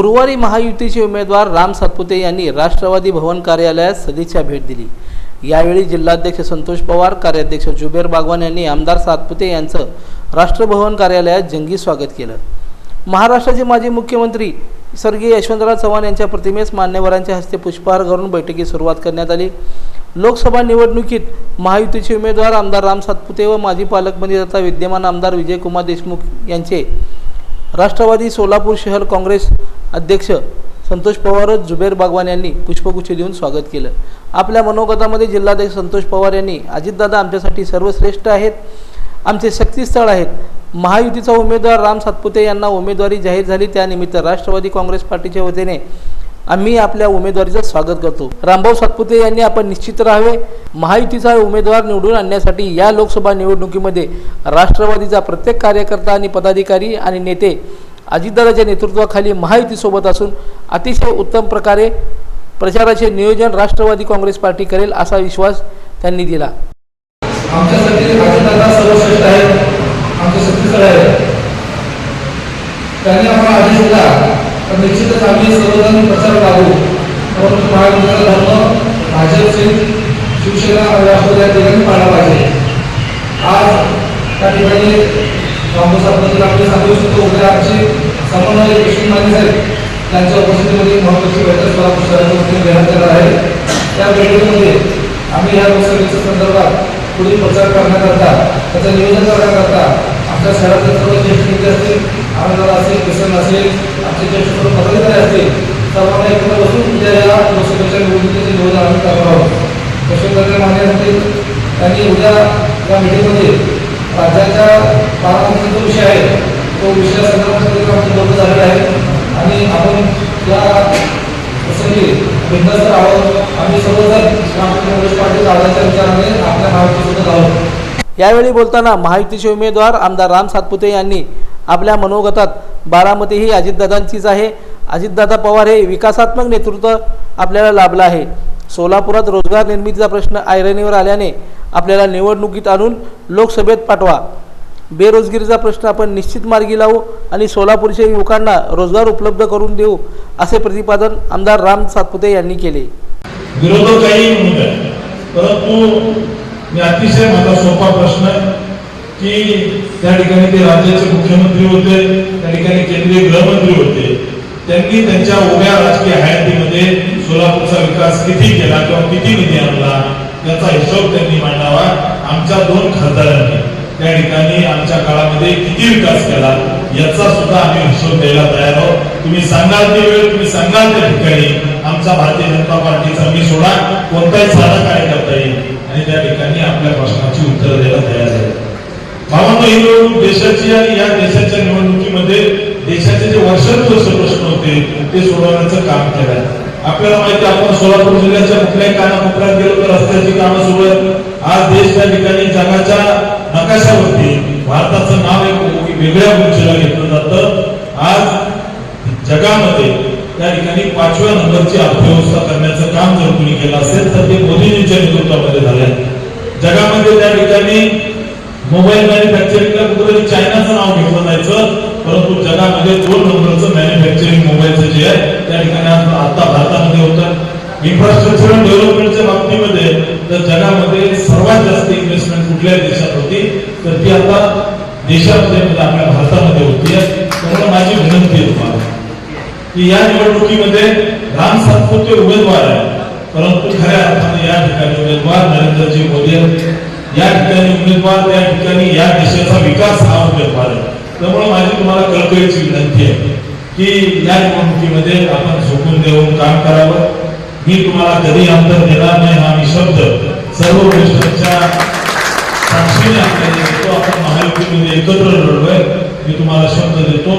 गुरुवारी महायुतीचे उमेदवार राम सातपुते यांनी राष्ट्रवादी भवन कार्यालयात सदिच्छा भेट दिली. यावेळी जिल्हाध्यक्ष संतोष पवार कार्याध्यक्ष जुबेर बागवान यांनी आमदार सातपुते यांचं राष्ट्रभवन कार्यालयात जंगी स्वागत केलं. महाराष्ट्राचे माजी मुख्यमंत्री स्वर्गीय यशवंतराव चव्हाण यांच्या प्रतिमेस मान्यवरांच्या हस्ते पुष्पहार घालून बैठकीस सुरुवात करण्यात आली. लोकसभा निवडणुकीत महायुतीचे उमेदवार आमदार राम सातपुते व माजी पालकमंत्री तथा विद्यमान आमदार विजयकुमार देशमुख यांचे राष्ट्रवादी सोलापूर शहर काँग्रेस अध्यक्ष संतोष पवार जुबेर बागवान यांनी पुष्पगुच्छ देऊन स्वागत केलं. आपल्या मनोगतामध्ये जिल्हाध्यक्ष संतोष पवार यांनी अजितदादा आमच्यासाठी सर्वश्रेष्ठ आहेत आमचे शक्तीस्थळ आहेत. महायुतीचा उमेदवार राम सातपुते यांना उमेदवारी जाहीर झाली. त्यानिमित्त राष्ट्रवादी काँग्रेस पार्टीच्या वतीने आम्ही आपल्या उमेदवारीचं स्वागत करतो. रामभाऊ सातपुते यांनी आपण निश्चित राहावे. महायुतीचा उमेदवार निवडून आणण्यासाठी या लोकसभा निवडणुकीमध्ये राष्ट्रवादीचा प्रत्येक कार्यकर्ता आणि पदाधिकारी आणि नेते अजितदादाच्या नेतृत्वाखाली महायुतीसोबत असून अतिशय उत्तम प्रकारे प्रचाराचे नियोजन राष्ट्रवादी काँग्रेस पार्टी करेल असा विश्वास त्यांनी दिला. आमच्यासाठी त्यांनी आम्हाला आदेश दिला. तर निश्चितच आम्ही सर्वजण प्रचार लागू परंतु महाविद्यालय धर्म भाजप सेन शिवसेना राष्ट्रवादी या ठिकाणी पाळला पाहिजे. आज त्या ठिकाणी काँग्रेस आपले सांगू शकतो उद्या आमचे समन्वय यशवंत माने साहेब त्यांच्या उपस्थितीमध्ये महत्वाची बैठक सोलापूर शहराच्या वतीने घेण्यात येणार आहे. त्या बैठकीमध्ये आम्ही या लोकसभेच्या संदर्भात पुढील प्रचार करण्याकरता त्याचं नियोजन करण्याकरता आमच्या शहरातील सर्व ज्येष्ठ नेते असतील आनंदाला असेल किसन असेल आमचे ज्येष्ठ सर्व पदाधिकारी असतील सर्वांना एकत्र बसून उद्या या लोकसभेच्या निवडणुकीचे नियोजन आम्ही करणार आहोत. यशवंतराव माने असतील त्यांनी उद्या या मीटिंगमध्ये राज्याच्या बारामतीचा जो विषय आहे तो विषयासंदर्भात देखील आमचं बोलणं झालेलं आहे. आणि आपण या प्रसंगी बिंदास्त आहोत. आम्ही सर्वजण राष्ट्रीय काँग्रेस पार्टी राज्याच्या विचाराने आपल्या नावाची सुद्धा आहोत. यावेळी बोलताना महायुतीचे उमेदवार आमदार राम सातपुते यांनी आपल्या मनोगतात बारामती ही अजितदादांचीच आहे. अजितदादा पवार हे विकासात्मक नेतृत्व आपल्याला लाभलं आहे. सोलापुरात रोजगार निर्मितीचा प्रश्न ऐरणीवर आल्याने आपल्याला निवडणुकीत आणून लोकसभेत पाठवा. बेरोजगारीचा प्रश्न आपण निश्चित मार्गी लावू आणि सोलापूरच्या युवकांना रोजगार उपलब्ध करून देऊ असे प्रतिपादन आमदार राम सातपुते यांनी केले. विरोधक काही परंतु मी अतिशय माझा सोपा प्रश्न की त्या ठिकाणी ते राज्याचे मुख्यमंत्री होते त्या ठिकाणी केंद्रीय गृहमंत्री होते. त्यांनी त्यांच्या उभ्या राजकीय हयातीमध्ये सोलापूरचा विकास किती केला किंवा किती निधी आणला याचा हिशोब त्यांनी मांडावा आमच्या दोन खासदारांनी. त्या ठिकाणी आमच्या काळामध्ये किती विकास केला याचा सुद्धा आम्ही हिशोब द्यायला तयार आहोत. तुम्ही सांगाल ते वेळ तुम्ही सांगाल त्या ठिकाणी. आमचा भारतीय जनता पार्टीचा मी सोडा कोणताही साधा काय करता येईल. आणि त्या ठिकाणी आपल्या प्रश्नाची उत्तर द्यायला तयार झाले ही निवडणूक देशाची आणि या देशाच्या निवडणुकीमध्ये देशाचे जे वर्षानुवर्ष प्रश्न होते ते सोडवण्याचं काम केलं आहे आपल्याला माहिती आपण सोलापूर जिल्ह्याच्या कुठल्याही कानाकोपऱ्यात गेलो तर रस्त्याची कामं सुरू आहेत. आज देश त्या ठिकाणी जगाच्या नकाशावरती भारताचं नाव एक वेगळ्या उंचीला घेतलं जातं. आज जगामध्ये त्या ठिकाणी पाचव्या नंबरची अर्थव्यवस्था करण्याचं काम जर कुणी केलं असेल तर ते मोदीजींच्या नेतृत्वामध्ये झाले जगामध्ये त्या ठिकाणी मोबाईल मॅन्युफॅक्चरिंगला कुठेतरी चायनाचं नाव घेतलं जायचं. परंतु जगामध्ये दोन नंबरचं मॅन्युफॅक्चरिंग मोबाईलचं जे आहे त्या ठिकाणी आता भारतामध्ये होतं. इन्फ्रास्ट्रक्चर डेव्हलपमेंटच्या बाबतीमध्ये तर जगामध्ये सर्वात जास्त इन्व्हेस्टमेंट कुठल्या देशात होती तर ती आता देशामध्ये म्हणजे आपल्या भारतामध्ये होती. त्यामुळे माझी विनंती आहे तुम्हाला की या निवडणुकीमध्ये राम सातपुते उमेदवार आहे परंतु खऱ्या अर्थाने या ठिकाणी उमेदवार नरेंद्रजी मोदी आहेत. या ठिकाणी उमेदवार त्या ठिकाणी या देशाचा विकास हा उमेदवार आहे. त्यामुळे माझी तुम्हाला कळकळीची विनंती आहे की या निवडणुकीमध्ये आपण झोकून देऊन काम करावं. मी तुम्हाला कधी अंतर देणार नाही हा मी शब्द सर्व वरिष्ठांच्या साक्षीने आपल्याला देतो. आपण महायुतीमध्ये एकत्र लढलोय. मी तुम्हाला शब्द देतो.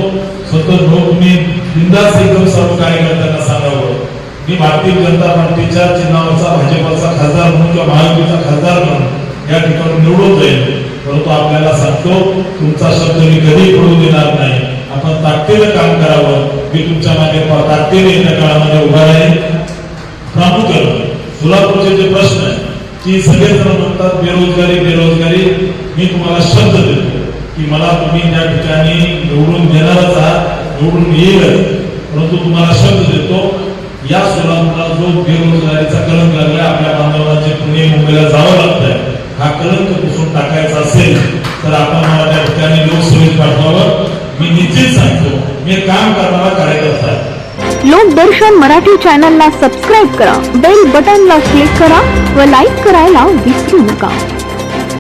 स्वतः लोक तुम्ही बिंदास एकदम सर्व कार्यकर्त्यांना सांगावं. मी भारतीय जनता पार्टीच्या चिन्हावरचा भाजपाचा खासदार म्हणून किंवा महायुतीचा खासदार म्हणून या ठिकाणी निवडून जाईल. परंतु आपल्याला सांगतो तुमचा शब्द मी कधी पडू देणार नाही. आपण ताकदीनं काम करावं. मी तुमच्या मागे ताकदीने येत्या काळामध्ये उभा राहील प्रामुख्यानं सोलापूरचे जे प्रश्न आहे की सगळेजण म्हणतात बेरोजगारी बेरोजगारी. मी तुम्हाला शब्द देतो की मला तुम्ही त्या ठिकाणी निवडून देणारच आहात निवडून येईलच. परंतु तुम्हाला शब्द देतो या सोलापूरला जो बेरोजगारीचा कलंक लागला आपल्या बांधवांचे पुणे मुंबईला जावं लागतंय हा कलंक पुसून टाकायचा असेल तर आपण मला त्या ठिकाणी लोकसभेत पाठवावं. मी निश्चित सांगतो मी काम करणारा कार्यकर्ता आहे. लोकदर्शन मराठी चॅनलला सबस्क्राईब करा बेल बटनला क्लिक करा व लाईक करायला विसरू नका.